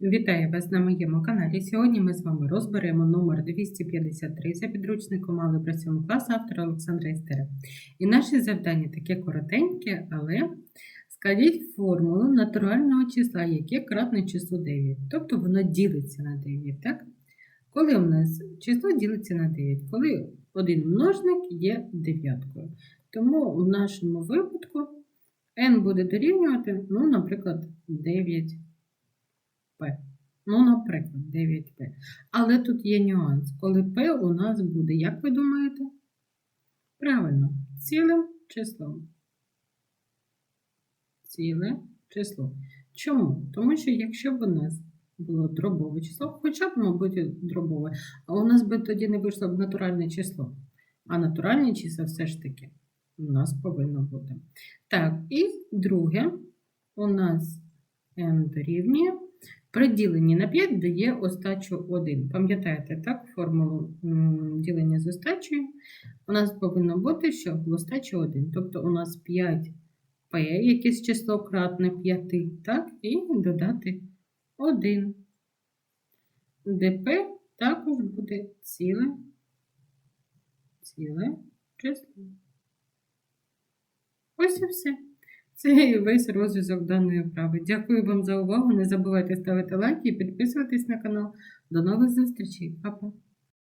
Вітаю вас на моєму каналі. Сьогодні ми з вами розберемо номер 253 за підручником Алgebra 7 класу автора Олександра Істера. І наше завдання таке коротеньке, але складіть формулу натурального числа, яке кратне число 9. Тобто воно ділиться на 9. так? Коли у нас число ділиться на 9, коли один множник є дев'яткою. Тому в нашому випадку n буде дорівнювати, ну, наприклад, 9. П. Ну, наприклад, 9П. Але тут є нюанс. Коли П у нас буде, як ви думаєте? Правильно, цілим числом. Ціле число. Чому? Тому що якщо б у нас було дробове число, хоча б, мабуть, дробове, а у нас би тоді не вийшло б натуральне число. А натуральне число все ж таки у нас повинно бути. Так, і друге, у нас n дорівнює. При діленні на 5 дає остачу 1. Пам'ятаєте, так, формулу ділення з остачею? У нас повинно бути, що в остачі 1. Тобто у нас 5p, якесь число кратне 5, так, і додати 1. ДП також буде ціле, ціле число. Ось і все. Це весь розв'язок даної вправи. Дякую вам за увагу. Не забувайте ставити лайки і підписуватись на канал. До нових зустрічей. Па-па!